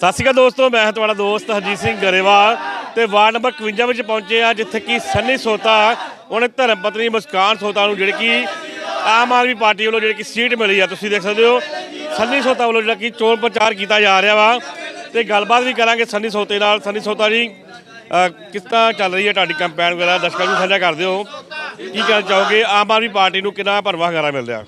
ਸਤਿ ਸ਼੍ਰੀ ਅਕਾਲ ਦੋਸਤੋ, ਮੈਂ ਹਾਂ ਤੁਹਾਡਾ ਦੋਸਤ ਹਰਜੀਤ ਸਿੰਘ ਗਰੇਵਾਲ ਤੇ ਵਾਰਡ ਨੰਬਰ 51 ਵਿੱਚ ਪਹੁੰਚੇ ਆ ਜਿੱਥੇ ਕਿ ਸੰਨੀ ਸੋਤਾ, ਉਹਨੇ ਧਰਮ ਪਤਨੀ ਮੁਸਕਾਨ ਸੋਤਾ ਨੂੰ ਜਿਹੜੀ ਕਿ ਆਮ ਆਦਮੀ ਪਾਰਟੀ ਵੱਲੋਂ ਜਿਹੜੀ ਕਿ ਸੀਟ ਮਿਲੀ ਆ, ਤੁਸੀਂ ਦੇਖ ਸਕਦੇ ਹੋ। ਸੰਨੀ ਸੋਤਾ ਵੱਲੋਂ ਜਿਹੜਾ ਕਿ ਚੋਣ ਪ੍ਰਚਾਰ ਕੀਤਾ ਜਾ ਰਿਹਾ ਵਾ ਤੇ ਗੱਲਬਾਤ ਵੀ ਕਰਾਂਗੇ ਸੰਨੀ ਸੋਤੇ ਨਾਲ। ਸੰਨੀ ਸੋਤਾ ਜੀ ਕਿਸ ਤਰ੍ਹਾਂ ਚੱਲ ਰਹੀ ਹੈ ਤੁਹਾਡੀ ਕੰਪੇਨ ਵਗੈਰਾ? ਦਰਸ਼ਕਾਂ ਨੂੰ ਸਾਂਝਾ ਕਰ ਦਿਓ। ਕੀ ਕਹਿਣਾ ਚਾਹੋਗੇ? ਆਮ ਆਦਮੀ ਪਾਰਟੀ ਨੂੰ ਕਿੰਨਾ ਭਰਵਾ ਹੰਗਾਰਾ ਮਿਲ ਰਿਹਾ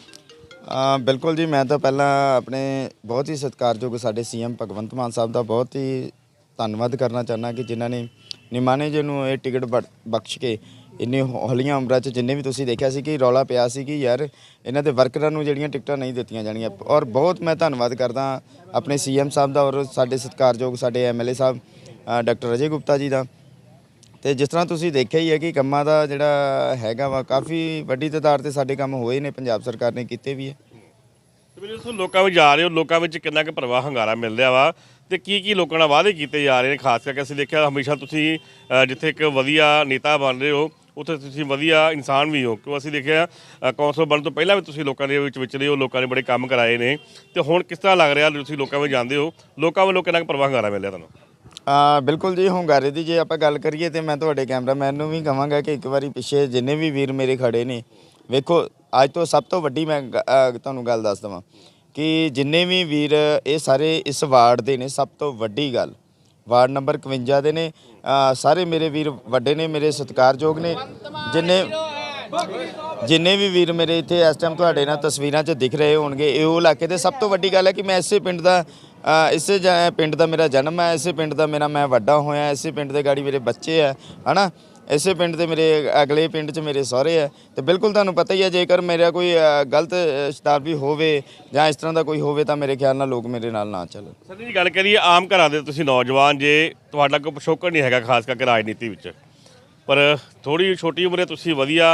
ਬਿਲਕੁਲ ਜੀ, ਮੈਂ ਤਾਂ ਪਹਿਲਾਂ ਆਪਣੇ ਬਹੁਤ ਹੀ ਸਤਿਕਾਰਯੋਗ ਸਾਡੇ ਸੀਐਮ ਭਗਵੰਤ ਮਾਨ ਸਾਹਿਬ ਦਾ ਬਹੁਤ ਹੀ ਧੰਨਵਾਦ ਕਰਨਾ ਚਾਹੁੰਦਾ ਕਿ ਜਿਨ੍ਹਾਂ ਨੇ ਨਿਮਾਣੇ ਜੀ ਨੂੰ ਇਹ ਟਿਕਟ ਬੜ- ਬਖਸ਼ ਕੇ ਇੰਨੇ ਹੌਲੀਆਂ ਉਮਰਾਂ 'ਚ ਜਿੰਨੇ ਵੀ ਤੁਸੀਂ ਦੇਖਿਆ ਸੀ ਕਿ ਰੌਲਾ ਪਿਆ ਸੀ ਕਿ ਯਾਰ ਇਹਨਾਂ ਦੇ ਵਰਕਰਾਂ ਨੂੰ ਜਿਹੜੀਆਂ ਟਿਕਟਾਂ ਨਹੀਂ ਦਿੱਤੀਆਂ ਜਾਣੀਆਂ। ਔਰ ਬਹੁਤ ਮੈਂ ਧੰਨਵਾਦ ਕਰਦਾ ਆਪਣੇ ਸੀਐਮ ਸਾਹਿਬ ਦਾ ਔਰ ਸਾਡੇ ਸਤਿਕਾਰਯੋਗ ਸਾਡੇ ਐਮਐਲਏ ਸਾਹਿਬ ਡਾਕਟਰ ਅਜੇ ਗੁਪਤਾ ਜੀ ਦਾ। ਤੇ ਜਿਸ ਤਰ੍ਹਾਂ ਤੁਸੀਂ ਦੇਖਿਆ ਹੀ ਹੈ ਕਿ ਕੰਮਾਂ ਦਾ ਜਿਹੜਾ ਹੈਗਾ ਵਾ ਕਾਫੀ ਵੱਡੀ ਤਾਦਾਦ ਤੇ ਸਾਡੇ ਕੰਮ ਹੋਏ ਨੇ ਪੰਜਾਬ ਸਰਕਾਰ ਨੇ ਕੀਤੇ ਵੀ ਹੈ। ਤੇ ਮੈਨੂੰ ਦੱਸੋ ਲੋਕਾਂ ਵਿੱਚ ਜਾ ਰਹੇ ਹੋ ਲੋਕਾਂ ਵਿੱਚ ਕਿੰਨਾ ਕੁ ਪ੍ਰਵਾਹ ਹੰਗਾਰਾ ਮਿਲ ਰਿਹਾ ਵਾ ਤੇ ਕੀ ਕੀ ਲੋਕਾਂ ਨਾਲ ਵਾਅਦੇ ਕੀਤੇ ਜਾ ਰਹੇ ਨੇ? ਖਾਸ ਕਰਕੇ ਅਸੀਂ ਦੇਖਿਆ ਹਮੇਸ਼ਾ ਤੁਸੀਂ ਅ, ਜਿੱਥੇ ਇੱਕ ਵਧੀਆ ਨੇਤਾ ਬਣ ਰਹੇ ਹੋ ਉੱਥੇ ਤੁਸੀਂ ਵਧੀਆ ਇਨਸਾਨ ਵੀ ਹੋ। ਕਿਉਂ ਅਸੀਂ ਦੇਖਿਆ ਅ, ਕੌਂਸਲ ਬਣਨ ਤੋਂ ਪਹਿਲਾਂ ਵੀ ਤੁਸੀਂ ਲੋਕਾਂ ਦੇ ਵਿੱਚ ਵਿਚਰੇ ਹੋ ਲੋਕਾਂ ਨੇ ਬੜੇ ਕੰਮ ਕਰਾਏ ਨੇ। ਤੇ ਹੁਣ ਕਿਸ ਤਰ੍ਹਾਂ ਲੱਗ ਰਿਹਾ ਤੁਸੀਂ ਲੋਕਾਂ ਵਿੱਚ ਜਾਂਦੇ ਹੋ? ਲੋਕਾਂ ਵੱਲੋਂ ਕਿੰਨਾ ਕੁ ਪ੍ਰਵਾਹ ਹੰਗਾਰਾ ਮਿਲ ਰਿਹਾ ਤੁਹਾਨੂੰ? ਆ ਬਿਲਕੁਲ ਜੀ ਹੁੰਗਾਰੇ ਦੀ ਜੇ ਆਪਾਂ ਗੱਲ ਕਰੀਏ ਤੇ ਮੈਂ ਤੁਹਾਡੇ ਕੈਮਰਾਮੈਨ ਨੂੰ ਵੀ ਕਹਾਂਗਾ ਕਿ ਇੱਕ ਵਾਰੀ ਪਿੱਛੇ ਜਿੰਨੇ ਵੀ ਵੀਰ ਮੇਰੇ ਖੜੇ ਨੇ ਵੇਖੋ ਅੱਜ ਤੋਂ ਸਭ ਤੋਂ ਵੱਡੀ ਮੈਂ ਗ- ਅ, ਤੁਹਾਨੂੰ ਗੱਲ ਦੱਸ ਦਵਾਂ ਕਿ ਜਿੰਨੇ ਵੀ ਵੀਰ ਇਹ ਸਾਰੇ ਇਸ ਵਾਰਡ ਦੇ ਨੇ ਸਭ ਤੋਂ ਵੱਡੀ ਗੱਲ। ਵਾਰਡ ਨੰਬਰ 51 ਦੇ ਨੇ ਅ, ਸਾਰੇ ਮੇਰੇ ਵੀਰ ਵੱਡੇ ਨੇ ਮੇਰੇ ਸਤਿਕਾਰਯੋਗ ਨੇ ਜਿੰਨੇ ਜਿੰਨੇ ਵੀ ਵੀਰ ਮੇਰੇ ਇੱਥੇ ਇਸ ਟਾਈਮ ਤੁਹਾਡੇ ਨਾਲ ਤਸਵੀਰਾਂ 'ਚ ਦਿਖ ਰਹੇ ਹੋਣਗੇ ਇਹ ਉਹ ਇਲਾਕੇ ਦੇ ਸਭ ਤੋਂ ਵੱਡੀ ਗੱਲ ਹੈ ਕਿ ਮੈਂ ਇਸੇ ਪਿੰਡ ਦਾ ਇਸੇ ਜ- ਪਿੰਡ ਦਾ ਮੇਰਾ ਜਨਮ ਹੈ, ਇਸੇ ਪਿੰਡ ਦਾ ਮੇਰਾ ਮੈਂ ਵੱਡਾ ਹੋਇਆ, ਇਸੇ ਪਿੰਡ ਦੇ ਗਾੜੀ ਮੇਰੇ ਬੱਚੇ ਆ ਹਨਾ? ਇਸੇ ਪਿੰਡ ਦੇ ਮੇਰੇ ਅਗਲੇ ਪਿੰਡ 'ਚ ਮੇਰੇ ਸਹੁਰੇ ਆ ਤੇ ਬਿਲਕੁਲ ਤੁਹਾਨੂੰ ਪਤਾ ਹੀ ਹੈ, ਜੇਕਰ ਮੇਰਾ ਕੋਈ ਗਲਤ ਸ਼ਤਾਬਦੀ ਹੋਵੇ ਜਾਂ ਇਸ ਤਰ੍ਹਾਂ ਦਾ ਕੋਈ ਹੋਵੇ, ਤਾਂ ਮੇਰੇ ਖਿਆਲ ਨਾਲ ਲੋਕ ਮੇਰੇ ਨਾਲ ਨਾ ਚੱਲਣ। ਸਰ, ਜੀ ਗੱਲ ਕਰੀਏ ਆਮ ਘਰਾਂ ਦੇ ਤੁਸੀਂ ਨੌਜਵਾਨ, ਜੇ ਤੁਹਾਡਾ ਕੋਈ ਪਿਛੋਕੜ ਨਹੀਂ ਹੈਗਾ, ਖਾਸ ਕਰਕੇ ਰਾਜਨੀਤੀ ਵਿੱਚ, ਪਰ ਥੋੜੀ ਛੋਟੀ ਉਮਰੇ ਤੁਸੀਂ ਵਧੀਆ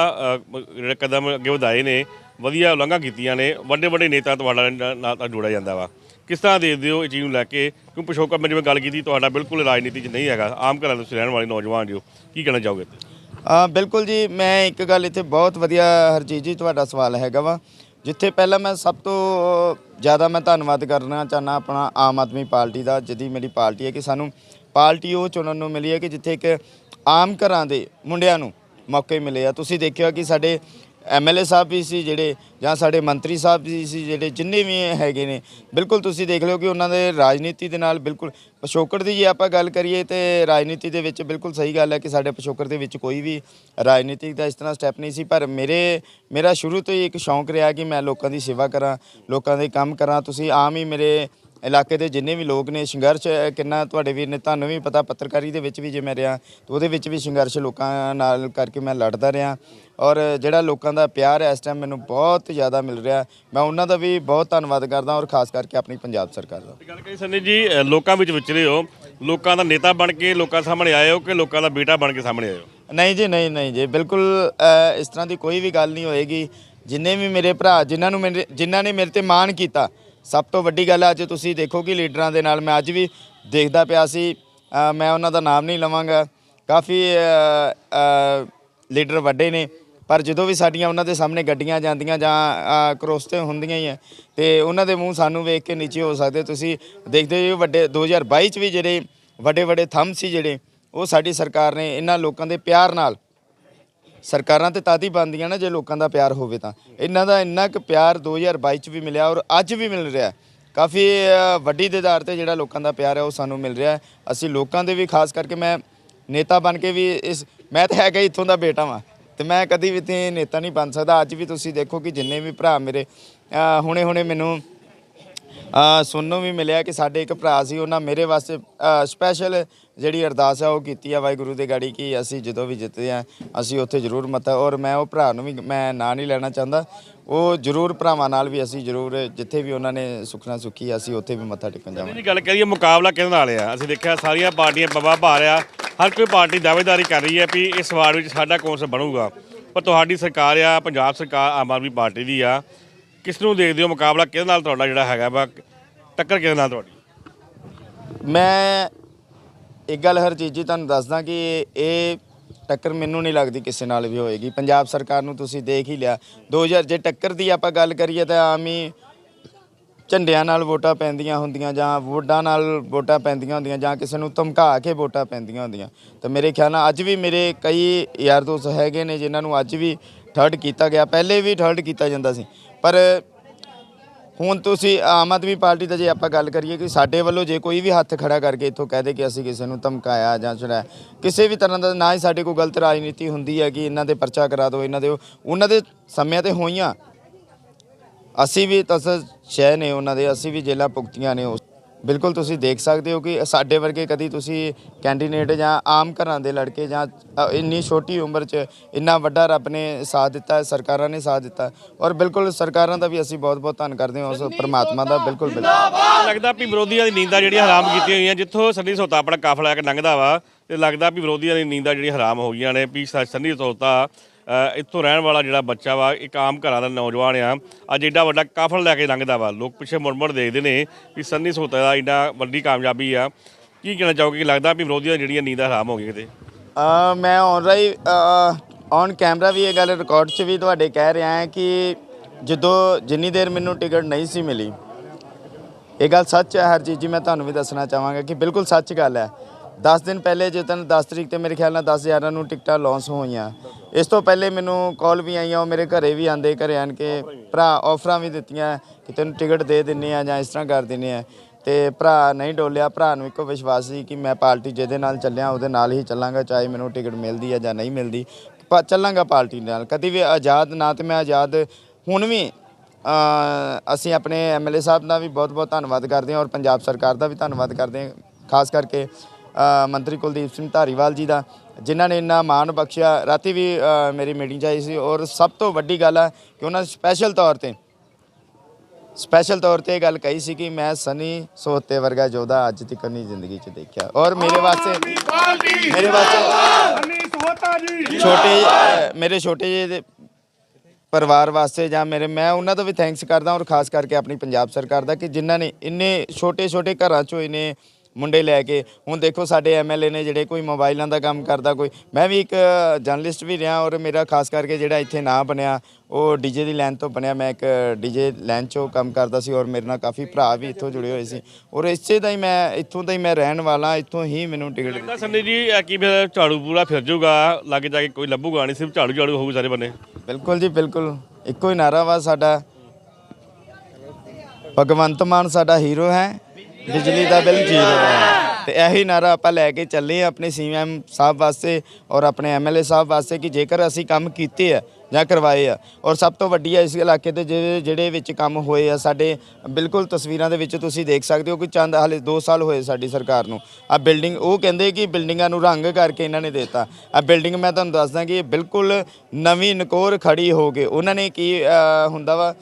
ਜਿਹੜੇ ਕਦਮ ਅੱਗੇ ਵਧਾਏ ਨੇ, ਵਧੀਆ ਉਲੰਘਾ ਕੀਤੀਆਂ ਨੇ ਵੱਡੇ ਵੱਡੇ ਨੇਤਾ ਤੁਹਾਡਾ ਨਾਲ ਤਾਂ ਜੋੜਿਆ ਜਾਂਦਾ ਵਾ। ਕਿਸ ਤਰ੍ਹਾਂ ਦੇਖਦੇ ਹੋ ਇਹ ਚੀਜ਼ ਨੂੰ ਲੈ ਕੇ? ਕਿਉਂ ਪਿਛੋਕੜ? ਮੈਂ ਜਿਵੇਂ ਗੱਲ ਕੀਤੀ, ਤੁਹਾਡਾ ਬਿਲਕੁਲ ਰਾਜਨੀਤੀ 'ਚ ਨਹੀਂ ਹੈਗਾ। ਆਮ ਘਰਾਂ ਦੇ ਤੁਸੀਂ ਰਹਿਣ ਵਾਲੇ ਨੌਜਵਾਨ ਜੋ ਕੀ ਕਹਿਣਾ ਚਾਹੋਗੇ ਬਿਲਕੁਲ ਜੀ, ਮੈਂ ਇੱਕ ਗੱਲ ਇੱਥੇ ਬਹੁਤ ਵਧੀਆ ਹਰਜੀਤ ਜੀ, ਤੁਹਾਡਾ ਸਵਾਲ ਹੈਗਾ ਵਾ, ਜਿੱਥੇ ਪਹਿਲਾਂ ਮੈਂ ਸਭ ਤੋਂ ਜ਼ਿਆਦਾ ਮੈਂ ਧੰਨਵਾਦ ਕਰਨਾ ਚਾਹਨਾ ਆਪਣਾ ਆਮ ਆਦਮੀ ਪਾਰਟੀ ਦਾ, ਜਿਹਦੀ ਮੇਰੀ ਪਾਰਟੀ ਹੈ ਕਿ ਸਾਨੂੰ ਪਾਰਟੀ ਉਹ ਚੁਣਨ ਨੂੰ ਮਿਲੀ ਹੈ ਕਿ ਜਿੱਥੇ ਇੱਕ ਆਮ ਘਰਾਂ ਦੇ ਮੁੰਡਿਆਂ ਨੂੰ ਮੌਕੇ ਮਿਲੇ ਆ। ਤੁਸੀਂ ਦੇਖਿਆ ਕਿ ਸਾਡੇ ਐਮਐਲਏ ਸਾਹਿਬ ਵੀ ਸੀ ਜਿਹੜੇ ਜਾਂ ਸਾਡੇ ਮੰਤਰੀ ਸਾਹਿਬ ਵੀ ਸੀ ਜਿਹੜੇ ਜਿੰਨੇ ਵੀ ਹੈਗੇ ਨੇ, ਬਿਲਕੁਲ ਤੁਸੀਂ ਦੇਖ ਲਿਓ ਕਿ ਉਹਨਾਂ ਦੇ ਰਾਜਨੀਤੀ ਦੇ ਨਾਲ ਬਿਲਕੁਲ ਪਿਛੋਕੜ ਦੀ ਜੇ ਆਪਾਂ ਗੱਲ ਕਰੀਏ ਤੇ ਰਾਜਨੀਤੀ ਦੇ ਵਿੱਚ ਬਿਲਕੁਲ ਸਹੀ ਗੱਲ ਹੈ ਕਿ ਸਾਡੇ ਪਿਛੋਕੜ ਦੇ ਵਿੱਚ ਕੋਈ ਵੀ ਰਾਜਨੀਤਿਕ ਦਾ ਇਸ ਤਰ੍ਹਾਂ ਸਟੈਪ ਨਹੀਂ ਸੀ, ਪਰ ਮੇਰੇ, ਮੇਰਾ ਸ਼ੁਰੂ ਤੋਂ ਹੀ ਇੱਕ ਸ਼ੌਂਕ ਰਿਹਾ ਕਿ ਮੈਂ ਲੋਕਾਂ ਦੀ ਸੇਵਾ ਕਰਾਂ, ਲੋਕਾਂ ਦੇ ਕੰਮ ਕਰਾਂ, ਤੁਸੀਂ ਆਮ ਹੀ ਮੇਰੇ ਇਲਾਕੇ ਦੇ ਜਿੰਨੇ ਵੀ ਲੋਕ ਨੇ ਸੰਘਰਸ਼ ਕਿੰਨਾ ਤੁਹਾਡੇ ਵੀਰ ਨੇ ਤੁਹਾਨੂੰ ਵੀ ਪਤਾ ਪੱਤਰਕਾਰੀ ਦੇ ਵਿੱਚ ਵੀ ਜੇ ਮੈਂ ਰਿਹਾ ਤਾਂ ਉਹਦੇ ਵਿੱਚ ਵੀ ਸੰਘਰਸ਼ ਲੋਕਾਂ ਨਾਲ ਕਰਕੇ ਮੈਂ ਲੜਦਾ ਰਿਹਾ। ਔਰ ਜਿਹੜਾ ਲੋਕਾਂ ਦਾ ਪਿਆਰ ਹੈ ਇਸ ਟਾਈਮ ਮੈਨੂੰ ਬਹੁਤ ਜ਼ਿਆਦਾ ਮਿਲ ਰਿਹਾ। ਮੈਂ ਉਹਨਾਂ ਦਾ ਵੀ ਬਹੁਤ ਧੰਨਵਾਦ ਕਰਦਾ ਔਰ ਖਾਸ ਕਰਕੇ ਆਪਣੀ ਪੰਜਾਬ ਸਰਕਾਰ ਦਾ। ਗੱਲ ਕਰੀ ਸੰਨੀ ਜੀ ਲੋਕਾਂ ਵਿੱਚ ਵਿਚਰੇ ਹੋ। ਲੋਕਾਂ ਦਾ ਨੇਤਾ ਬਣ ਕੇ ਲੋਕਾਂ ਸਾਹਮਣੇ ਆਏ ਹੋ ਕਿ ਲੋਕਾਂ ਦਾ ਬੇਟਾ ਬਣ ਕੇ ਸਾਹਮਣੇ ਆਏ ਹੋ? ਨਹੀਂ ਜੀ ਨਹੀਂ ਨਹੀਂ ਜੀ ਬਿਲਕੁਲ ਇਸ ਤਰ੍ਹਾਂ ਦੀ ਕੋਈ ਵੀ ਗੱਲ ਨਹੀਂ ਹੋਏਗੀ। ਜਿੰਨੇ ਵੀ ਮੇਰੇ ਭਰਾ ਜਿਨ੍ਹਾਂ ਨੂੰ ਜਿਨ੍ਹਾਂ ਨੇ ਮੇਰੇ ਤੇ ਮਾਣ ਕੀਤਾ ਸਭ ਤੋਂ ਵੱਡੀ ਗੱਲ ਹੈ ਅੱਜ ਤੁਸੀਂ ਦੇਖੋ ਕਿ ਲੀਡਰਾਂ ਦੇ ਨਾਲ ਮੈਂ ਅੱਜ ਵੀ ਦੇਖਦਾ ਪਿਆ ਸੀ। ਮੈਂ ਉਹਨਾਂ ਦਾ ਨਾਮ ਨਹੀਂ ਲਵਾਂਗਾ। ਕਾਫੀ ਲੀਡਰ ਵੱਡੇ ਨੇ ਪਰ ਜਦੋਂ ਵੀ ਸਾਡੀਆਂ ਉਹਨਾਂ ਦੇ ਸਾਹਮਣੇ ਗੱਡੀਆਂ ਜਾਂਦੀਆਂ ਜਾਂ ਅ, ਤੇ ਹੁੰਦੀਆਂ ਹੀ ਆ ਤੇ ਉਹਨਾਂ ਦੇ ਮੂੰਹ ਸਾਨੂੰ ਵੇਖ ਕੇ ਨੀਚੇ ਹੋ ਸਕਦੇ। ਤੁਸੀਂ ਦੇਖਦੇ ਹੋ ਵੱਡੇ 2022 ਚ ਵੀ ਜਿਹੜੇ ਵੱਡੇ ਵੱਡੇ ਥੰਮ ਸੀ ਜਿਹੜੇ ਉਹ ਸਾਡੀ ਸਰਕਾਰ ਨੇ ਇਹਨਾਂ ਲੋਕਾਂ ਦੇ ਪਿਆਰ ਨਾਲ ਸਰਕਾਰਾਂ ਤੇ ਤਾਦੀ ਬਣਦੀਆਂ ਨਾ, ਜੇ ਲੋਕਾਂ ਦਾ ਪਿਆਰ ਹੋਵੇ ਤਾਂ। ਇਹਨਾਂ ਦਾ ਇੰਨਾ ਕੁ ਪਿਆਰ 2022 ਚ ਵੀ ਮਿਲਿਆ ਔਰ ਅੱਜ ਵੀ ਮਿਲ ਰਿਹਾ। ਕਾਫੀ ਵੱਡੀ ਦੇ ਆਧਾਰ ਤੇ ਜਿਹੜਾ ਲੋਕਾਂ ਦਾ ਪਿਆਰ ਹੈ, ਉਹ ਸਾਨੂੰ ਮਿਲ ਰਿਹਾ ਅਸੀਂ ਲੋਕਾਂ ਦੇ ਵੀ, ਖਾਸ ਕਰਕੇ ਮੈਂ ਨੇਤਾ ਬਣ ਕੇ ਵੀ ਇਸ, ਮੈਂ ਤਾਂ ਹੈਗਾ ਹੀ ਇੱਥੋਂ ਦਾ ਬੇਟਾ ਵਾਂ। ਤੇ ਮੈਂ ਕਦੀ ਵੀ ਤੇ ਨੇਤਾ ਨਹੀਂ ਬਣ ਸਕਦਾ। ਅੱਜ ਵੀ ਤੁਸੀਂ ਦੇਖੋ ਕਿ ਜਿੰਨੇ ਵੀ ਭਰਾ ਮੇਰੇ ਹੁਣੇ ਹੁਣੇ ਮੈਨੂੰ ਸੁਣਨ ਨੂੰ ਵੀ ਮਿਲਿਆ ਕਿ ਸਾਡੇ ਇੱਕ ਭਰਾ ਸੀ, ਉਹਨਾਂ ਮੇਰੇ ਵਾਸਤੇ ਸਪੈਸ਼ਲ ਜਿਹੜੀ ਅਰਦਾਸ ਹੈ ਉਹ ਕੀਤੀ ਆ ਵਾਹਿਗੁਰੂ ਦੇ ਗਾੜੀ ਕਿ ਅਸੀਂ ਜਦੋਂ ਵੀ ਜਿੱਤਦੇ ਆ, ਅਸੀਂ ਉੱਥੇ ਜ਼ਰੂਰ ਮੱਥਾ, ਔਰ ਮੈਂ ਉਹ ਭਰਾ ਨੂੰ ਵੀ, ਮੈਂ ਨਾਂ ਨਹੀਂ ਲੈਣਾ ਚਾਹੁੰਦਾ, ਉਹ ਜ਼ਰੂਰ ਭਰਾਵਾਂ ਨਾਲ ਵੀ ਅਸੀਂ ਜ਼ਰੂਰ ਜਿੱਥੇ ਵੀ ਉਹਨਾਂ ਨੇ ਸੁਖਣਾ ਸੁਖੀ, ਅਸੀਂ ਉੱਥੇ ਵੀ ਮੱਥਾ ਟੇਕਣ ਜਾਵਾਂਗੇ। ਗੱਲ ਕਰੀਏ ਮੁਕਾਬਲਾ ਕਿਹਦੇ ਨਾਲ ਆ? ਅਸੀਂ ਦੇਖਿਆ ਸਾਰੀਆਂ ਪਾਰਟੀਆਂ ਪਵਾ ਪਾ ਰਿਆ ਹਰ ਕੋਈ ਪਾਰਟੀ ਦਾਅਵੇਦਾਰੀ ਕਰ ਰਹੀ ਹੈ ਵੀ ਇਸ ਵਾਰਡ ਵਿੱਚ ਸਾਡਾ ਕੌਂਸਲ ਬਣੂਗਾ। ਪਰ ਤੁਹਾਡੀ ਸਰਕਾਰ ਆ, ਪੰਜਾਬ ਸਰਕਾਰ, ਆਮ ਆਦਮੀ ਪਾਰਟੀ ਦੀ ਆ ਕਿਸ ਨੂੰ ਦੇਖਦੇ ਹੋ ਮੁਕਾਬਲਾ ਕਿਹਦੇ ਨਾਲ ਤੁਹਾਡਾ ਜਿਹੜਾ ਹੈਗਾ ਵਾ? ਟੱਕਰ ਕਿਹਦੇ ਨਾਲ ਤੁਹਾਡੀ? ਮੈਂ ਇੱਕ ਗੱਲ ਹਰ ਚੀਜ਼ ਜੀ ਤੁਹਾਨੂੰ ਦੱਸਦਾ ਕਿ ਇਹ ਟੱਕਰ ਮੈਨੂੰ ਨਹੀਂ ਲੱਗਦੀ ਕਿਸੇ ਨਾਲ ਵੀ ਹੋਏਗੀ। ਪੰਜਾਬ ਸਰਕਾਰ ਨੂੰ ਤੁਸੀਂ ਦੇਖ ਹੀ ਲਿਆ। 2000 ਜੇ ਟੱਕਰ ਦੀ ਆਪਾਂ ਗੱਲ ਕਰੀਏ ਤਾਂ ਆਮ ਹੀ ਝੰਡਿਆਂ ਨਾਲ ਵੋਟਾਂ ਪੈਂਦੀਆਂ ਹੁੰਦੀਆਂ ਜਾਂ ਵੋਟਾਂ ਨਾਲ ਵੋਟਾਂ ਪੈਂਦੀਆਂ ਹੁੰਦੀਆਂ ਜਾਂ ਕਿਸੇ ਨੂੰ ਧਮਕਾ ਕੇ ਵੋਟਾਂ ਪੈਂਦੀਆਂ ਹੁੰਦੀਆਂ। ਤਾਂ ਮੇਰੇ ਖਿਆਲ ਨਾਲ ਅੱਜ ਵੀ ਮੇਰੇ ਕਈ ਯਾਰ ਦੋਸਤ ਹੈਗੇ ਨੇ ਜਿਨ੍ਹਾਂ ਨੂੰ ਅੱਜ ਵੀ ਥਰਡ ਕੀਤਾ ਗਿਆ। ਪਹਿਲੇ ਵੀ ਥਰਡ ਕੀਤਾ ਜਾਂਦਾ ਸੀ। ਪਰ ਹੁਣ ਤੁਸੀਂ ਆਮ ਆਦਮੀ ਪਾਰਟੀ ਦਾ ਜੇ ਆਪਾਂ ਗੱਲ ਕਰੀਏ ਕਿ ਸਾਡੇ ਵੱਲੋਂ ਜੇ ਕੋਈ ਵੀ ਹੱਥ ਖੜਾ ਕਰਕੇ ਇੱਥੋਂ ਕਹਿ ਦੇ ਕਿ ਅਸੀਂ ਕਿਸੇ ਨੂੰ ਧਮਕਾਇਆ ਜਾਂ ਛੜਾਇਆ ਕਿਸੇ ਵੀ ਤਰ੍ਹਾਂ ਦਾ ਨਾ ਹੀ ਸਾਡੇ ਕੋਲ ਗਲਤ ਰਾਜਨੀਤੀ ਹੁੰਦੀ ਹੈ ਕਿ ਇਹਨਾਂ ਦੇ ਪਰਚਾ ਕਰਾ ਦਿਓ, ਇਹਨਾਂ ਦੇ ਉਹਨਾਂ ਦੇ ਸਮਿਆਂ ਤੇ ਹੋਈਆਂ। ਅਸੀਂ ਵੀ ਤਸ ਸ਼ਹਿ ਨੇ, ਉਹਨਾਂ ਦੇ, ਅਸੀਂ ਵੀ ਜੇਲਾਂ ਭੁਗਤੀਆਂ ਨੇ, ਉਸ ਬਿਲਕੁਲ ਤੁਸੀਂ ਦੇਖ ਸਕਦੇ ਹੋ ਕਿ ਸਾਡੇ ਵਰਗੇ ਕਦੀ ਤੁਸੀਂ ਕੈਂਡੀਡੇਟ ਜਾਂ ਆਮ ਘਰਾਂ ਦੇ ਲੜਕੇ ਜਾਂ ਇੰਨੀ ਛੋਟੀ ਉਮਰ 'ਚ ਇੰਨਾ ਵੱਡਾ ਰੱਬ ਨੇ ਸਾਥ ਦਿੱਤਾ ਹੈ, ਸਰਕਾਰਾਂ ਨੇ ਸਾਥ ਦਿੱਤਾ। ਹੈ ਔਰ ਬਿਲਕੁਲ ਸਰਕਾਰਾਂ ਦਾ ਵੀ ਅਸੀਂ ਬਹੁਤ-ਬਹੁਤ ਧੰਨ ਕਰਦੇ ਹਾਂ ਉਸ ਪਰਮਾਤਮਾ ਦਾ ਬਿਲਕੁਲ ਬਿਲਕੁਲ ਲੱਗਦਾ ਵੀ ਵਿਰੋਧੀਆਂ ਦੀ ਨੀਂਦਾਂ ਜਿਹੜੀਆਂ ਹਰਾਮ ਕੀਤੀਆਂ ਹੋਈਆਂ ਜਿੱਥੋਂ ਸੰਨੀ ਸੋਤਾ ਆਪਣਾ ਕਾਫਲਾ ਲੈ ਕੇ ਲੰਘਦਾ ਵਾ ਤੇ ਲੱਗਦਾ ਵੀ ਵਿਰੋਧੀਆਂ ਦੀ ਨੀਂਦਾਂ ਜਿਹੜੀਆਂ ਹਰਾਮ ਹੋ ਗਈਆਂ ਨੇ ਵੀ ਸ- ਸੰਨੀ ਸੋਤਾ ਇੱਥੋਂ ਰਹਿਣ ਵਾਲਾ ਜਿਹੜਾ ਬੱਚਾ ਵਾ, ਇੱਕ ਆਮ ਘਰਾਂ ਦਾ ਨੌਜਵਾਨ ਆ, ਅੱਜ ਏਡਾ ਵੱਡਾ ਕਾਫਲ ਲੈ ਕੇ ਲੰਘਦਾ ਵਾ। ਲੋਕ ਪਿੱਛੇ ਮੁੜ ਮੁੜ ਦੇਖਦੇ ਨੇ ਵੀ ਸੰਨੀ ਸੋਤਾ ਦਾ ਏਡਾ ਵੱਡੀ ਕਾਮਯਾਬੀ ਆ। ਕੀ ਕਹਿਣਾ ਚਾਹੋਗੇ? ਕਿ ਲੱਗਦਾ ਵੀ ਵਿਰੋਧੀਆਂ ਜਿਹੜੀਆਂ ਨੀਂਦਾਂ ਹਰਾਮ ਹੋ ਗਈਆਂ ਕਿਤੇ? ਮੈਂ ਔਨ ਰਹੀ ਔਨ ਕੈਮਰਾ ਵੀ ਇਹ ਗੱਲ ਰਿਕਾਰਡ 'ਚ ਵੀ ਤੁਹਾਡੇ ਕਹਿ ਰਿਹਾ ਹਾਂ ਕਿ ਜਦੋਂ ਜਿੰਨੀ ਦੇਰ ਮੈਨੂੰ ਟਿਕਟ ਨਹੀਂ ਸੀ ਮਿਲੀ, ਇਹ ਗੱਲ ਸੱਚ ਹੈ ਹਰਜੀਤ ਜੀ, ਮੈਂ ਤੁਹਾਨੂੰ ਵੀ ਦੱਸਣਾ ਚਾਹਾਂਗਾ ਕਿ ਬਿਲਕੁਲ ਸੱਚ ਗੱਲ ਹੈ। 10 ਦਿਨ ਪਹਿਲੇ ਜਦੋਂ 10 ਤਰੀਕ ਤੇ ਮੇਰੇ ਖਿਆਲ ਨਾਲ 10000 ਨੂੰ ਟਿਕਟਾਂ ਲਾਂਚ ਹੋਈਆਂ। ਇਸ ਤੋਂ ਪਹਿਲੇ ਮੈਨੂੰ ਕਾਲ ਵੀ ਆਈਆਂ, ਉਹ ਮੇਰੇ ਘਰੇ ਵੀ ਆਂਦੇ ਘਰੇ ਆਣ ਕੇ ਭਰਾ ਆਫਰਾਂ ਵੀ ਦਿੱਤੀਆਂ ਕਿ ਤੈਨੂੰ ਟਿਕਟ ਦੇ ਦਿੰਨੇ ਆ ਜਾਂ ਇਸ ਤਰ੍ਹਾਂ ਕਰ ਦਿੰਨੇ ਆ। ਤੇ ਭਰਾ ਨਹੀਂ ਡੋਲਿਆ, ਭਰਾ ਨੂੰ ਇੱਕੋ ਵਿਸ਼ਵਾਸ ਸੀ ਕਿ ਮੈਂ ਪਾਰਟੀ ਜਿਹਦੇ ਨਾਲ ਚੱਲਿਆ, ਉਹਦੇ ਨਾਲ ਹੀ ਚੱਲਾਂਗਾ, ਚਾਹੇ ਮੈਨੂੰ ਟਿਕਟ ਮਿਲਦੀ ਹੈ ਜਾਂ ਨਹੀਂ ਮਿਲਦੀ। ਪਰ ਚੱਲਾਂਗਾ ਪਾਰਟੀ ਨਾਲ। ਕਦੀ ਵੀ ਆਜ਼ਾਦ, ਨਾ ਤੇ ਮੈਂ ਆਜ਼ਾਦ, ਹੁਣ ਵੀ ਅਸੀਂ ਆਪਣੇ ਐਮਐਲਏ ਸਾਹਿਬ ਦਾ ਵੀ ਬਹੁਤ-ਬਹੁਤ ਧੰਨਵਾਦ ਕਰਦੇ ਹਾਂ ਔਰ ਪੰਜਾਬ ਸਰਕਾਰ ਦਾ ਵੀ ਧੰਨਵਾਦ ਕਰਦੇ ਹਾਂ। ਖਾਸ ਕਰਕੇ ਮੰਤਰੀ ਕੁਲਦੀਪ ਸਿੰਘ ਧਾਰੀਵਾਲ ਜੀ ਦਾ ਜਿਨ੍ਹਾਂ ਨੇ ਇੰਨਾ ਮਾਣ ਬਖਸ਼ਿਆ। ਰਾਤੀ ਵੀ ਮੇਰੀ ਮੀਟਿੰਗ 'ਚ ਆਈ ਸੀ ਔਰ ਸਭ ਤੋਂ ਵੱਡੀ ਗੱਲ ਹੈ ਕਿ ਉਹਨਾਂ ਸਪੈਸ਼ਲ ਤੌਰ ਤੇ ਸਪੈਸ਼ਲ ਤੌਰ ਤੇ ਇਹ ਗੱਲ ਕਹੀ ਸੀ ਕਿ ਮੈਂ ਸਨੀ ਸੋਤੇ ਵਰਗਾ ਯੋਧਾ ਅੱਜ ਤੱਕ ਨਹੀਂ ਜ਼ਿੰਦਗੀ 'ਚ ਦੇਖਿਆ। ਔਰ ਮੇਰੇ ਵਾਸਤੇ ਮੇਰੇ ਵਾਸਤੇ ਛੋਟੇ ਮੇਰੇ ਛੋਟੇ ਜਿਹੇ ਦੇ ਪਰਿਵਾਰ ਵਾਸਤੇ ਜਾਂ ਮੇਰੇ ਮੈਂ ਉਹਨਾਂ ਦਾ ਵੀ ਥੈਂਕਸ ਕਰਦਾ ਔਰ ਖਾਸ ਕਰਕੇ ਆਪਣੀ ਪੰਜਾਬ ਸਰਕਾਰ ਦਾ ਕਿ ਜਿਨ੍ਹਾਂ ਨੇ ਇੰਨੇ ਛੋਟੇ ਛੋਟੇ ਘਰਾਂ ਚੋਂ ਇਹਨੇ ਮੁੰਡੇ ਲੈ ਕੇ। ਹੁਣ ਦੇਖੋ ਸਾਡੇ ਐਮਐਲਏ ਨੇ ਜਿਹੜੇ ਕੋਈ ਮੋਬਾਈਲਾਂ ਦਾ ਕੰਮ ਕਰਦਾ ਕੋਈ। ਮੈਂ ਵੀ ਇੱਕ ਜਰਨਲਿਸਟ ਵੀ ਰਿਹਾ ਔਰ ਮੇਰਾ ਖਾਸ ਕਰਕੇ ਜਿਹੜਾ ਇੱਥੇ ਨਾਂ ਬਣਿਆ ਉਹ ਡੀਜੇ ਦੀ ਲਾਈਨ ਤੋਂ ਬਣਿਆ। ਮੈਂ ਇੱਕ ਡੀਜੇ ਲਾਈਨ 'ਚੋਂ ਕੰਮ ਕਰਦਾ ਸੀ ਔਰ ਮੇਰੇ ਨਾਲ ਕਾਫੀ ਭਰਾ ਵੀ ਇੱਥੋਂ ਜੁੜੇ ਹੋਏ ਸੀ। ਔਰ ਇਸੇ ਦਾ ਹੀ ਮੈਂ ਇੱਥੋਂ ਦਾ ਹੀ ਮੈਂ ਰਹਿਣ ਵਾਲਾ ਇੱਥੋਂ ਹੀ ਮੈਨੂੰ ਟਿਕਟ ਦਿੱਤੀ ਸੰਨੀ ਜੀ ਕੀ ਫਿਰ ਝਾੜੂ ਪੂਰਾ ਫਿਰ ਜਾਊਗਾ ਲਾਗੇ ਜਾ ਕੇ ਕੋਈ ਲੱਭੂਗਾ ਨਹੀਂ ਸਿਰਫ ਝਾੜੂ ਝਾੜੂ ਹੋਊ ਸਾਰੇ ਬੰਨੇ। ਬਿਲਕੁਲ ਜੀ ਬਿਲਕੁਲ। ਇੱਕੋ ਹੀ ਨਾਰਾ ਵਾ ਸਾਡਾ। ਭਗਵੰਤ ਮਾਨ ਸਾਡਾ ਹੀਰੋ ਹੈ। ਬਿਜਲੀ ਦਾ ਬਿੱਲ ਜ਼ੀਰੋ ਹੈ ਤੇ ਇਹੀ ਨਾਰਾ ਆਪਾਂ ਲੈ ਕੇ ਚੱਲੇ ਹਾਂ ਆਪਣੇ ਸੀਐਮ ਸਾਹਿਬ ਵਾਸਤੇ ਔਰ ਆਪਣੇ ਐਮਐਲਏ ਸਾਹਿਬ ਵਾਸਤੇ ਕਿ ਜੇਕਰ ਅਸੀਂ ਕੰਮ ਕੀਤੇ ਆ ਜਾਂ ਕਰਵਾਏ ਆ ਔਰ ਸਭ ਤੋਂ ਵੱਡੀ ਆ ਇਸ ਇਲਾਕੇ ਦੇ ਜਿਹੜੇ ਜਿਹੜੇ ਵਿੱਚ ਕੰਮ ਹੋਏ ਆ, ਸਾਡੇ ਬਿਲਕੁਲ ਤਸਵੀਰਾਂ ਦੇ ਵਿੱਚ ਤੁਸੀਂ ਦੇਖ ਸਕਦੇ ਹੋ ਕਿ ਚੰਦ ਹਾਲੇ 2 ਸਾਲ ਹੋਏ ਸਾਡੀ ਸਰਕਾਰ ਨੂੰ। ਆ ਬਿਲਡਿੰਗ, ਉਹ ਕਹਿੰਦੇ ਕਿ ਬਿਲਡਿੰਗਾਂ ਨੂੰ ਰੰਗ ਕਰਕੇ ਇਹਨਾਂ ਨੇ ਦਿੱਤਾ। ਆ ਬਿਲਡਿੰਗ ਮੈਂ ਤੁਹਾਨੂੰ ਦੱਸਦਾ ਕਿ ਇਹ ਬਿਲਕੁਲ ਨਵੀਂ ਨਕੋਰ ਖੜੀ ਹੋ ਗਈ ਉਹਨਾਂ ਨੇ ਕੀ ਹੁੰਦਾ ਵਾ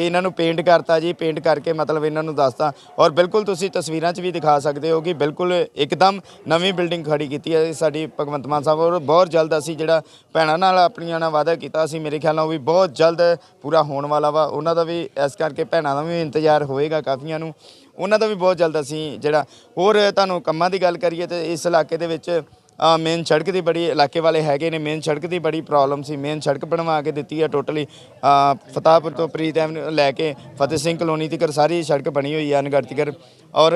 ਕਿ ਇਹਨਾਂ ਨੂੰ ਪੇਂਟ ਕਰਤਾ ਜੀ ਪੇਂਟ ਕਰਕੇ ਮਤਲਬ ਇਹਨਾਂ ਨੂੰ ਦੱਸਤਾ। ਔਰ ਬਿਲਕੁਲ ਤੁਸੀਂ ਤਸਵੀਰਾਂ 'ਚ ਵੀ ਦਿਖਾ ਸਕਦੇ ਹੋ ਕਿ ਬਿਲਕੁਲ ਇੱਕਦਮ ਨਵੀਂ ਬਿਲਡਿੰਗ ਖੜੀ ਕੀਤੀ ਹੈ ਸਾਡੀ ਭਗਵੰਤ ਮਾਨ ਸਾਹਿਬ। ਔਰ ਬਹੁਤ ਜਲਦ ਅਸੀਂ ਜਿਹੜਾ ਭੈਣਾਂ ਨਾਲ ਆਪਣੀਆਂ ਨਾਲ ਵਾਅਦਾ ਕੀਤਾ ਸੀ ਮੇਰੇ ਖਿਆਲ ਨਾਲ ਉਹ ਵੀ ਬਹੁਤ ਜਲਦ ਪੂਰਾ ਹੋਣ ਵਾਲਾ ਵਾ। ਉਹਨਾਂ ਦਾ ਵੀ ਇਸ ਕਰਕੇ ਭੈਣਾਂ ਦਾ ਵੀ ਇੰਤਜ਼ਾਰ ਹੋਏਗਾ ਕਾਫੀਆਂ ਨੂੰ। ਉਹਨਾਂ ਦਾ ਵੀ ਬਹੁਤ ਜਲਦ ਅਸੀਂ ਜਿਹੜਾ ਹੋਰ ਤੁਹਾਨੂੰ ਕੰਮਾਂ ਦੀ ਗੱਲ ਕਰੀਏ ਤੇ ਇਸ ਇਲਾਕੇ ਦੇ ਵਿੱਚ ਮੇਨ ਸੜਕ ਦੀ ਬੜੀ ਇਲਾਕੇ ਵਾਲੇ ਹੈਗੇ ਨੇ ਮੇਨ ਸੜਕ ਦੀ ਬੜੀ ਪ੍ਰੋਬਲਮ ਸੀ। ਮੇਨ ਸੜਕ ਬਣਵਾ ਕੇ ਦਿੱਤੀ ਆ ਟੋਟਲੀ ਫਤਾਹਪੁਰ ਤੋਂ ਪ੍ਰੀਤ ਐਵਨਿਊ ਲੈ ਕੇ ਫਤਿਹ ਸਿੰਘ ਕਲੋਨੀ ਤੱਕ ਸਾਰੀ ਸੜਕ ਬਣੀ ਹੋਈ ਆ ਅਨਗੜ ਤੱਕ ਔਰ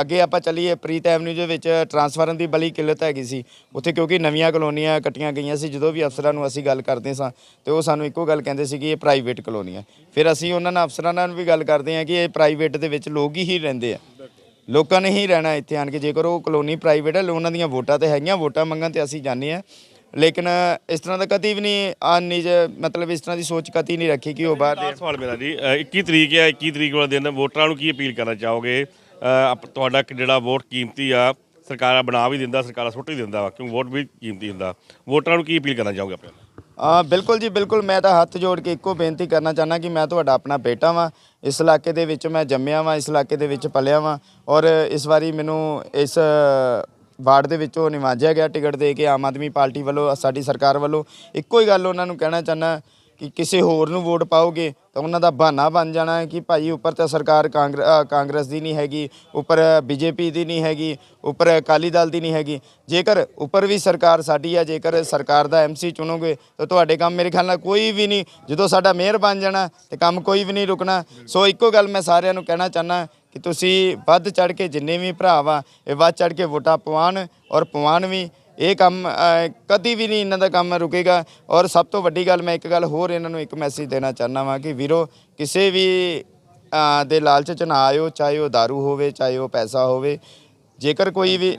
ਅੱਗੇ ਆਪਾਂ ਚੱਲੀਏ ਪ੍ਰੀਤ ਐਵਨਿਊ ਦੇ ਵਿੱਚ ਟਰਾਂਸਫਾਰਮ ਦੀ ਬਲੀ ਕਿੱਲਤ ਹੈਗੀ ਸੀ। ਉੱਥੇ ਕਿਉਂਕਿ ਨਵੀਆਂ ਕਲੋਨੀਆਂ ਕੱਟੀਆਂ ਗਈਆਂ ਸੀ, ਜਦੋਂ ਵੀ ਅਫਸਰਾਂ ਨੂੰ ਅਸੀਂ ਗੱਲ ਕਰਦੇ ਸਾਂ, ਤੇ ਉਹ ਸਾਨੂੰ ਇੱਕੋ ਗੱਲ ਕਹਿੰਦੇ ਸੀ ਕਿ ਇਹ ਪ੍ਰਾਈਵੇਟ ਕਲੋਨੀ ਹੈ ਫਿਰ ਅਸੀਂ ਉਹਨਾਂ ਨਾਲ ਅਫਸਰਾਂ ਨਾਲ ਵੀ ਗੱਲ ਕਰਦੇ ਹਾਂ ਕਿ ਇਹ ਪ੍ਰਾਈਵੇਟ ਦੇ ਵਿੱਚ ਲੋਕ ਹੀ ਰਹਿੰਦੇ ਆ। ਲੋਕਾਂ ਨੇ ਹੀ ਰਹਿਣਾ ਇੱਥੇ ਆਣ ਕੇ ਜੇਕਰ ਉਹ ਕਲੋਨੀ ਪ੍ਰਾਈਵੇਟ ਹੈ ਉਹਨਾਂ ਦੀਆਂ ਵੋਟਾਂ ਤੇ ਹੈਗੀਆਂ ਵੋਟਾਂ ਮੰਗਣ ਤੇ ਅਸੀਂ ਜਾਂਦੇ ਆ ਲੇਕਿਨ ਇਸ ਤਰ੍ਹਾਂ ਦਾ ਕਦੀ ਵੀ ਨਹੀਂ ਆ ਨਿਜ ਮਤਲਬ ਇਸ ਤਰ੍ਹਾਂ ਦੀ ਸੋਚ ਕਦੀ ਨਹੀਂ ਰੱਖੀ ਕਿ ਉਹ ਬਾਹਰ ਦੇ ਸਵਾਲ ਮੇਰਾ ਜੀ ਅ, 21 ਤਰੀਕ ਹੈ 21 ਤਰੀਕ ਵਾਲੇ ਦਿਨ ਵੋਟਰਾਂ ਨੂੰ ਕੀ ਅਪੀਲ ਕਰਨਾ ਚਾਹੋਗੇ? ਤੁਹਾਡਾ ਜਿਹੜਾ ਵੋਟ ਕੀਮਤੀ ਆ ਸਰਕਾਰਾਂ ਬਣਾ ਵੀ ਦਿੰਦਾ ਸਰਕਾਰਾਂ ਸੁੱਟ ਵੀ ਦਿੰਦਾ ਕਿਉਂ ਵੋਟ ਵੀ ਕੀਮਤੀ ਹੁੰਦਾ। ਵੋਟਰਾਂ ਨੂੰ ਕੀ ਅਪੀਲ ਕਰਨਾ ਚਾਹੋਗੇ ਆਪਣੇ? ਬਿਲਕੁਲ ਜੀ, ਬਿਲਕੁਲ। ਮੈਂ ਤਾਂ ਹੱਥ ਜੋੜ ਕੇ ਇੱਕੋ ਬੇਨਤੀ ਕਰਨਾ ਚਾਹਨਾ ਕਿ ਮੈਂ ਤੁਹਾਡਾ ਆਪਣਾ ਬੇਟਾ ਵਾਂ। ਇਸ ਇਲਾਕੇ ਦੇ ਵਿੱਚ ਮੈਂ ਜੰਮਿਆ ਵਾਂ, ਇਸ ਇਲਾਕੇ ਦੇ ਵਿੱਚ ਪਲਿਆ ਵਾਂ। ਔਰ ਇਸ ਵਾਰੀ ਮੈਨੂੰ ਇਸ ਵਾਰਡ ਦੇ ਵਿੱਚੋਂ ਨਿਵਾਜਿਆ ਗਿਆ ਟਿਕਟ ਦੇ ਕੇ ਆਮ ਆਦਮੀ ਪਾਰਟੀ ਵੱਲੋਂ, ਸਾਡੀ ਸਰਕਾਰ ਵੱਲੋਂ। ਇੱਕੋ ਹੀ ਗੱਲ ਉਹਨਾਂ ਨੂੰ ਕਹਿਣਾ ਚਾਹਨਾ ਕਿ ਕਿਸੇ ਹੋਰ ਨੂੰ ਵੋਟ ਪਾਓਗੇ ਤਾਂ ਉਹਨਾਂ ਦਾ ਬਹਾਨਾ ਬਣ ਜਾਣਾ ਹੈ ਕਿ ਭਾਈ ਉੱਪਰ ਤਾਂ ਸਰਕਾਰ ਕਾਂਗਰ- ਕਾਂਗਰਸ ਦੀ ਨਹੀਂ ਹੈਗੀ, ਉੱਪਰ ਬੀਜੇਪੀ ਦੀ ਨਹੀਂ ਹੈਗੀ, ਉੱਪਰ ਅਕਾਲੀ ਦਲ ਦੀ ਨਹੀਂ ਹੈਗੀ। ਜੇਕਰ ਉੱਪਰ ਵੀ ਸਰਕਾਰ ਸਾਡੀ ਆ, ਜੇਕਰ ਸਰਕਾਰ ਦਾ ਐਮਸੀ ਚੁਣੋਗੇ ਤਾਂ ਤੁਹਾਡੇ ਕੰਮ ਮੇਰੇ ਖਿਆਲ ਨਾਲ ਕੋਈ ਵੀ ਨਹੀਂ, ਜਦੋਂ ਸਾਡਾ ਮੇਅਰ ਬਣ ਜਾਣਾ ਤੇ ਕੰਮ ਕੋਈ ਵੀ ਨਹੀਂ ਰੁਕਣਾ। ਸੋ ਇੱਕੋ ਗੱਲ ਮੈਂ ਸਾਰਿਆਂ ਨੂੰ ਕਹਿਣਾ ਚਾਹਨਾ ਕਿ ਤੁਸੀਂ ਵੱਧ ਚੜ ਕੇ ਜਿੰਨੇ ਵੀ ਭਰਾ ਵਾ, ਇਹ ਵੱਧ ਚੜ ਕੇ ਵੋਟਾਂ ਪਵਾਉਣ ਔਰ ਪਵਾਉਣ ਵੀ। ਇਹ ਕੰਮ ਕਦੀ ਵੀ ਨਹੀਂ ਇਹਨਾਂ ਦਾ ਕੰਮ ਰੁਕੇਗਾ। ਔਰ ਸਭ ਤੋਂ ਵੱਡੀ ਗੱਲ, ਮੈਂ ਇੱਕ ਗੱਲ ਹੋਰ ਇਹਨਾਂ ਨੂੰ ਇੱਕ ਮੈਸੇਜ ਦੇਣਾ ਚਾਹੁੰਦਾ ਵਾਂ ਕਿ ਵੀਰੋ, ਕਿਸੇ ਵੀ ਦੇ ਲਾਲਚ ਚ ਨਾ ਆਇਓ, ਚਾਹੇ ਉਹ दारू ਹੋਵੇ, ਚਾਹੇ ਉਹ ਪੈਸਾ ਹੋਵੇ। ਜੇਕਰ ਕੋਈ ਵੀ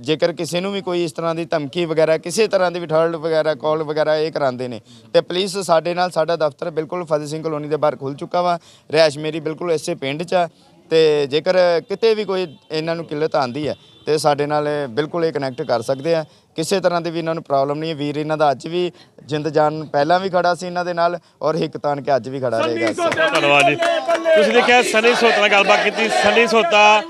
ਜੇਕਰ ਕਿਸੇ ਨੂੰ ਵੀ ਕੋਈ ਇਸ ਤਰ੍ਹਾਂ ਦੀ ਧਮਕੀ ਵਗੈਰਾ, ਕਿਸੇ ਤਰ੍ਹਾਂ ਦੀ ਵੀ ਠਰਲ ਵਗੈਰਾ ਕਾਲ ਵਗੈਰਾ ਇਹ ਕਰਾਉਂਦੇ ਨੇ, ਤੇ ਪਲੀਜ਼ ਸਾਡੇ ਨਾਲ ਸਾਡਾ ਦਫ਼ਤਰ ਬਿਲਕੁਲ ਫਤਿਹ ਸਿੰਘ ਕਲੋਨੀ ਦੇ ਬਾਹਰ ਖੁੱਲ ਚੁੱਕਾ ਵਾ। ਰਿਹਾਇਸ਼ ਮੇਰੀ ਬਿਲਕੁਲ ਇਸੇ ਪਿੰਡ 'ਚ ਆ। ਤੇ ਜੇਕਰ ਕਿਤੇ ਵੀ ਕੋਈ ਇਹਨਾਂ ਨੂੰ ਕਿੱਲਤ ਆਂਦੀ ਹੈ ਤੇ ਸਾਡੇ ਨਾਲ ਬਿਲਕੁਲ ਇਹ ਕਨੈਕਟ ਕਰ ਸਕਦੇ ਆ। ਕਿਸੇ ਤਰ੍ਹਾਂ ਦੀ ਵੀ ਇਹਨਾਂ ਨੂੰ ਪ੍ਰੋਬਲਮ ਨਹੀਂ ਹੈ। ਵੀਰ ਇਹਨਾਂ ਦਾ ਅੱਜ ਵੀ ਜਿੰਦ ਜਾਨ ਪਹਿਲਾਂ ਵੀ ਖੜਾ ਸੀ ਇਹਨਾਂ ਦੇ ਨਾਲ ਔਰ ਹਿੱਕ ਤਾਨ ਕੇ ਅੱਜ ਵੀ ਖੜਾ ਰਹੇਗਾ। ਧੰਨਵਾਦ ਜੀ। ਤੁਸੀਂ ਦੇਖਿਆ ਸਨੀ ਸੋਤਾ ਨਾਲ ਗੱਲਬਾਤ ਕੀਤੀ। ਸਨੀ ਸੋਤਾ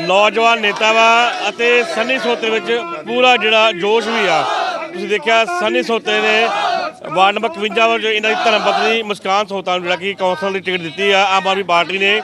ਨੌਜਵਾਨ ਨੇਤਾ ਵਾ ਅਤੇ ਸਨੀ ਸੋਤੇ ਵਿੱਚ ਪੂਰਾ ਜਿਹੜਾ ਜੋਸ਼ ਵੀ ਆ। ਤੁਸੀਂ ਦੇਖਿਆ ਸਨੀ ਸੋਤੇ ਨੇ ਵਾਰਡ ਨੰਬਰ 51 ਵਿੱਚ ਇਹਨਾਂ ਦੀ ਧਰਮ ਪਤਨੀ ਮੁਸਕਾਨ ਸੋਤਾ ਨੂੰ ਜਿਹੜਾ ਕਿ ਕੌਂਸਲ ਦੀ ਟਿਕਟ ਦਿੱਤੀ ਆ। ਆਮ ਆਦਮੀ ਪਾਰਟੀ ਨੇ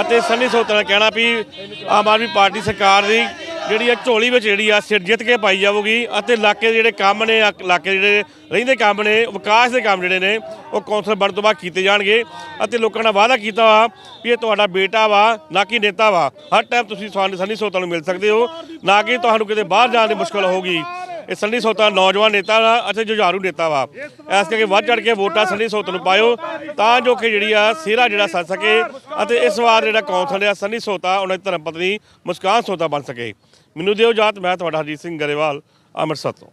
ਅਤੇ ਸੰਨੀ ਸੋਤਾ ਨੇ ਕਹਿਣਾ ਵੀ ਆਮ ਆਦਮੀ ਪਾਰਟੀ ਸਰਕਾਰ ਦੀ ਜਿਹੜੀ ਆ ਝੋਲੀ ਵਿੱਚ ਜਿਹੜੀ ਆ ਸਿਰ ਜਿੱਤ ਕੇ ਪਾਈ ਜਾਊਗੀ ਅਤੇ ਇਲਾਕੇ ਦੇ ਜਿਹੜੇ ਕੰਮ ਨੇ, ਇਲਾਕੇ ਦੇ ਜਿਹੜੇ ਰਹਿੰਦੇ ਕੰਮ ਨੇ, ਵਿਕਾਸ ਦੇ ਕੰਮ ਜਿਹੜੇ ਨੇ, ਉਹ ਕੌਂਸਲ ਬਣਨ ਤੋਂ ਬਾਅਦ ਕੀਤੇ ਜਾਣਗੇ ਅਤੇ ਲੋਕਾਂ ਨਾਲ ਵਾਅਦਾ ਕੀਤਾ ਵਾ ਵੀ ਇਹ ਤੁਹਾਡਾ ਬੇਟਾ ਵਾ, ਨਾ ਕਿ ਨੇਤਾ ਵਾ। ਹਰ ਟਾਈਮ ਤੁਸੀਂ ਸਾਨੂੰ ਸੰਨੀ ਸੋਤਾ ਨੂੰ ਮਿਲ ਸਕਦੇ ਹੋ। ਨਾ ਕਿ ਤੁਹਾਨੂੰ ਕਿਤੇ ਬਾਹਰ ਜਾਣ ਦੀ ਮੁਸ਼ਕਲ ਹੋਊਗੀ। ਇਹ ਸੰਨੀ ਸੋਤਾ ਨੌਜਵਾਨ ਨੇਤਾ ਵਾ ਅਤੇ ਜੁਝਾਰੂ ਨੇਤਾ ਵਾ। ਇਸ ਕਰਕੇ ਵੱਧ ਚੜ ਕੇ ਵੋਟਾਂ ਸੰਨੀ ਸੋਤ ਨੂੰ ਪਾਇਓ, ਤਾਂ ਜੋ ਕਿ ਜਿਹੜੀ ਆ ਸਿਹਰਾ ਜਿਹੜਾ ਸੱਜ ਸਕੇ ਅਤੇ ਇਸ ਵਾਰ ਜਿਹੜਾ ਕੌਂਸਲ ਆ, ਸੰਨੀ ਸੋਤਾ, ਉਹਨਾਂ ਦੀ ਧਰਮ ਪਤਨੀ ਮੁਸਕਾਨ ਸੋਤਾ ਬਣ ਸਕੇ। ਮੈਨੂੰ ਦਿਓ ਜਾਤ ਮੈਂ ਤੁਹਾਡਾ ਹਰਜੀਤ ਸਿੰਘ ਗਰੇਵਾਲ, ਅੰਮ੍ਰਿਤਸਰ ਤੋਂ।